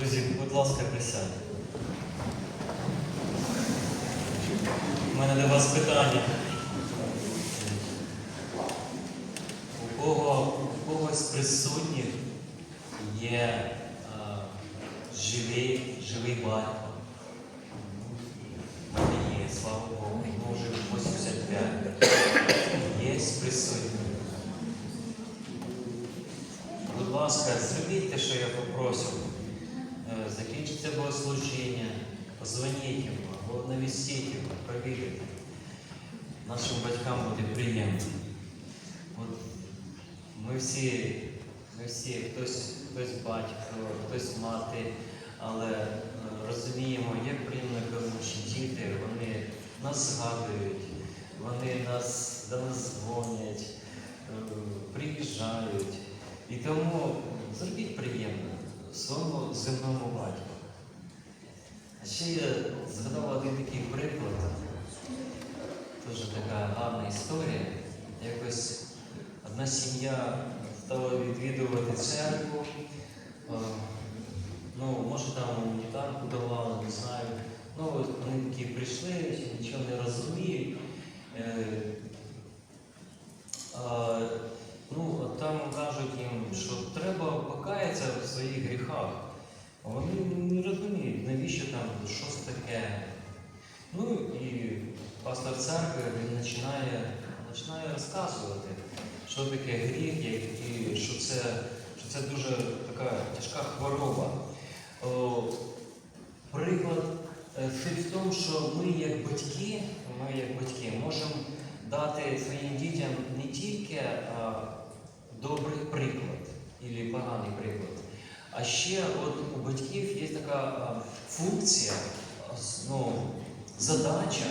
Друзі, будь ласка, присядьте. У мене до вас питання. У кого, у когось присутніх є а, живий, живий батько? Є, слава Богу, вже 85. Є присутні. Будь ласка, зробіть те, що я попросив. Закінчиться богослужіння, позвоніть йому або навістіть його, провірите. Нашим батькам буде приємно. От ми всі, ми всі, хтось, хтось батько, хтось мати, але е, розуміємо, як приємно, коли діти, вони нас згадують, вони нас до нас дзвонять, е, приїжджають. І тому зробіть приємно своєму земному батьку. А ще я згадав один такий приклад, дуже така гарна історія. Якось одна сім'я стала відвідувати церкву. Ну, може там гуманітарку давали, не знаю. Ну, от вони такі прийшли, нічого не розуміють. Е, ну, там кажуть їм, що треба покаятися в своїх гріхах. А вони не розуміють, навіщо там щось таке. Ну і пастор церкви він починає, починає розказувати, що таке гріх, і що це, що це дуже така тяжка хвороба. О, приклад е, в тому, що ми як батьки, ми як батьки можемо дати своїм дітям не тільки а, добрий приклад або поганий приклад, а ще от у батьків є така функція, ну, задача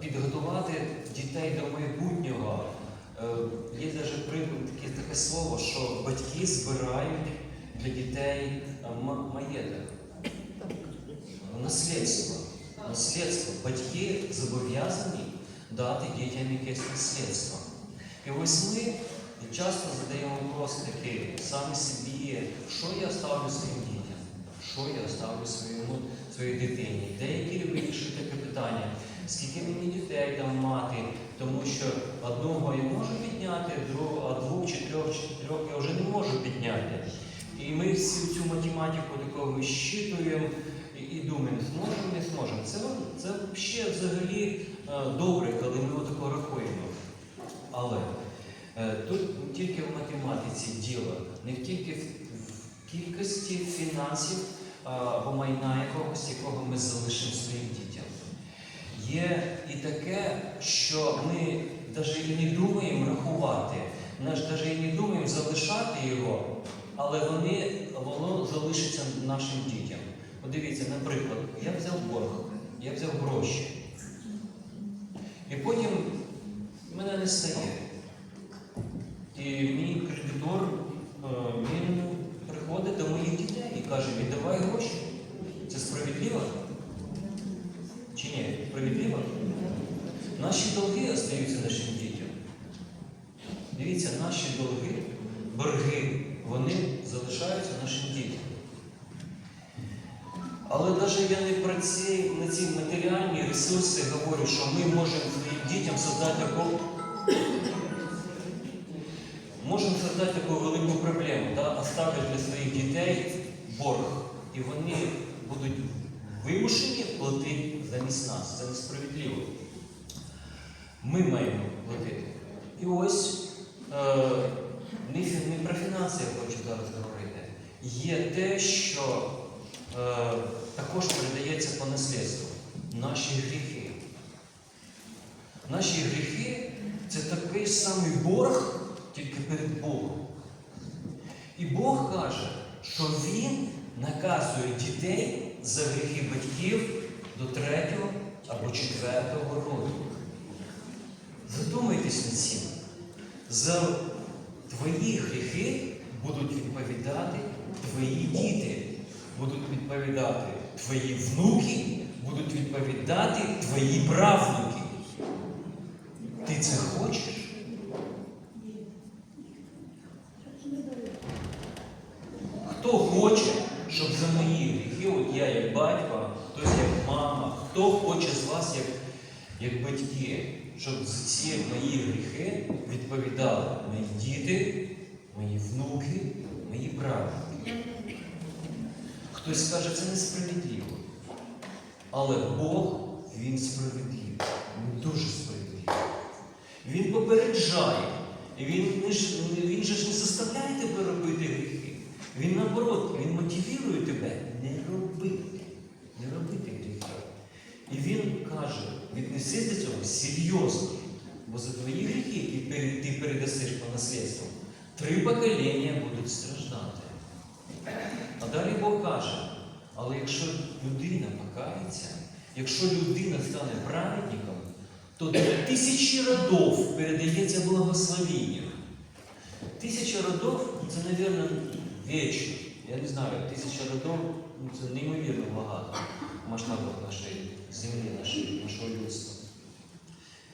підготувати дітей до майбутнього. Е, Є навіть приклад, таке, таке слово, що батьки збирають для дітей маєток. Наслідство. Наслідство. Батьки зобов'язані дати дітям якесь наслідство. І ось ми часто задаємо вопрос такий самі собі, що я ставлю своїм дітям, що я ставлю своєму, своїй дитині. Деякі вирішують таке питання, скільки мені дітей там мати, тому що одного я можу підняти, а двох чи трьох, чи чотирьох я вже не можу підняти. І ми всю цю математику таку вищитуємо і, думаємо, зможемо, не зможемо. Це, це взагалі е, добре, коли ми отако рахуємо. Але тут не тільки в математиці діло, не тільки в, в кількості фінансів або майна якогось, якого ми залишимо своїм дітям. Є і таке, що ми навіть і не думаємо рахувати, навіть і не думаємо залишати його, але вони, воно залишиться нашим дітям. Подивіться, наприклад, я взяв борг, я взяв гроші. І потім мене не стає. І мій кредитор е, він приходить до моїх дітей і каже, віддавай гроші. Це справедливо? Чи ні? Справедливо? Наші долги остаються нашим дітям. Дивіться, наші долги, борги, вони залишаються нашим дітям. Але навіть я не про ці, на ці матеріальні ресурси говорю, що ми можемо своїм дітям создати таку, можемо создати таку велику проблему, да? оставити для своїх дітей борг. І вони будуть вимушені платити замість нас. Це несправедливо. Ми маємо платити. І ось не, не про фінанси я хочу зараз говорити. Є те, що е, також передається по наслідству. Наші гріхи. Наші гріхи це такий самий борг, тільки перед Богом. І Бог каже, що Він наказує дітей за гріхи батьків до третього або четвертого роду. Задумайтесь над цим. За твої гріхи будуть відповідати твої діти, будуть відповідати твої внуки, будуть відповідати твої правнуки. Ти це хочеш? Хто хоче, щоб за мої батько, хтось як мама, хто хоче з вас як, як батьки, щоб за ці мої гріхи відповідали мої діти, мої внуки, мої правнуки. Хтось скаже, це несправедливо. Але Бог, Він справедливий. Він дуже справедливий. Він попереджає. Він, він же ж не заставляє тебе робити гріхи. Він наоборот, він мотивує тебе не робити, не робити. І він каже, віднесись до цього серйозно, бо за твої гріхи, які ти передасиш по наслідству, три покоління будуть страждати. А далі Бог каже, але якщо людина покається, якщо людина стане праведником, то тисячі родов передається благословіння. Тисяча родов це, мабуть, вічно. Я не знаю, тисяча родов це неймовірно багато масштабах нашої землі, нашої, нашого людства.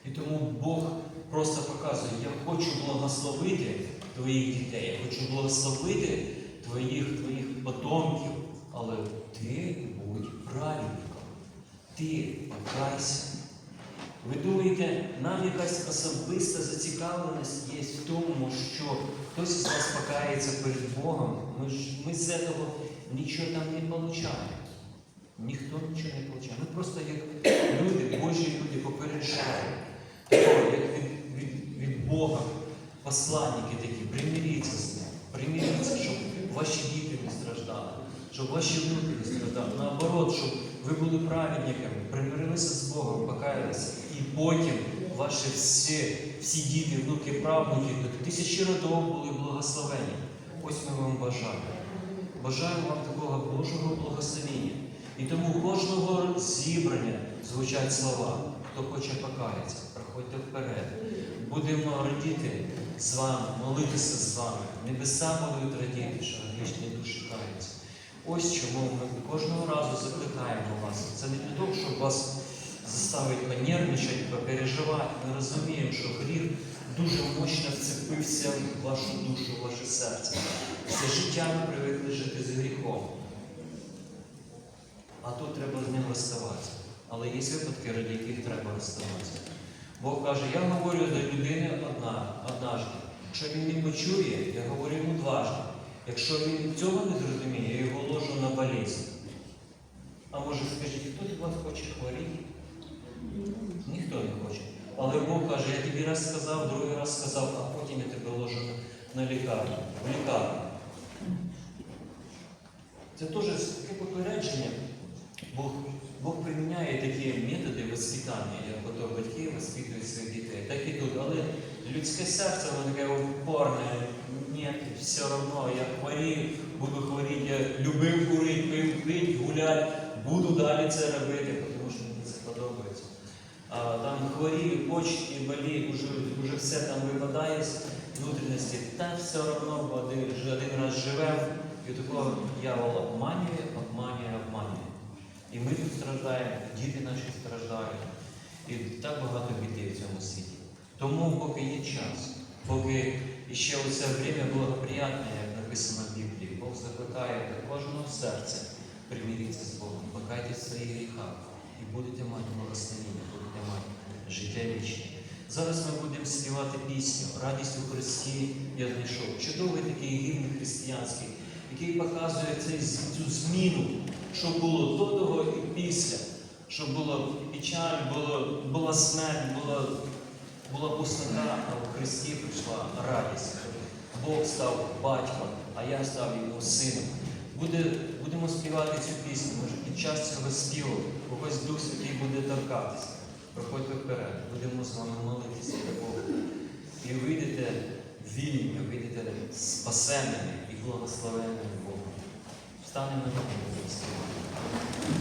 І тому Бог просто показує, я хочу благословити твоїх дітей, я хочу благословити твоїх, твоїх потомків, але ти будь праведником. Ти покайся. Ви думаєте, нам якась особиста зацікавленість є в тому, що хтось із вас покається перед Богом, ми ж ми з цього нічого там не отримаємо. Ніхто нічого не отримає. Ми просто як люди, Божі люди попереджаємо, такого, як від, від, від Бога, посланники такі, примиріться з ним, примиріться, щоб ваші діти не страждали, щоб ваші внуки не страждали. Наоборот, щоб ви були праведниками, примирилися з Богом, покаялися, і потім ваші всі, всі діти, внуки, правнуки, тисячі родов були благословені. Ось ми вам бажаємо. Бажаємо вам такого Божого благословення. І тому кожного зібрання звучать слова. Хто хоче покаятися, проходьте вперед. Будемо радіти з вами, молитися з вами. Небеса будуть радіти, що грішні душі каються. Ось чому ми кожного разу закликаємо вас. Це не для того, щоб вас заставити понервничати, попереживати. Ми розуміємо, що гріх дуже мощно вцепився в вашу душу, в ваше серце. Все життя ми привикли жити з гріхом. А тут треба з ним розставатися. Але є випадки, ради яких треба розставатися. Бог каже, я говорю до людини одна, однажды. Якщо він не почує, я говорю йому дважди. Якщо він цього не зрозуміє, я його ложу на болезнь. А може скажіть, хто з вас хоче хворіти? Ніхто не хоче. Але Бог каже, я тобі раз сказав, другий раз сказав, а потім я тебе ложу на лікарню, в лікарню. Це теж таке попередження. Бог, Бог приміняє такі методи воспитання, як ото батьки воспитують своїх дітей, так і тут. Але людське серце, воно таке упорне, ні, все одно, я хворію, буду хворіти, я любив курити, пив, пить, гуляти, буду далі це робити, тому що мені це подобається. А там хворію, почки, боліють, уже, уже все там випадає з внутрішності, та все одно один, один раз живемо, і такого дьявол обманює, обманює, обманює. І ми тут страждаємо, діти наші страждають. І так багато біди в цьому світі. Тому, поки є час, поки ще оце время благоприятне, як написано в Біблії, Бог закликає до кожного серця приміріться з Богом, покайтесь в своїх гріхах і будете мати благословення, будете мати життя вічне. Зараз ми будемо співати пісню Радість у Христі я знайшов. Чудовий такий гімн християнський, який показує цю зміну, що було до того і після, що було печаль, було, була смерть, була, була пустота, а в Христі прийшла радість. Бог став батьком, а я став його сином. Буде, будемо співати цю пісню. Може, під час цього співу когось Дух Святий буде торкатися. Проходьте вперед, будемо з вами молитися до Бога. І вийдете вільні, вийдете спасеними і Бог. Встанемо на співати.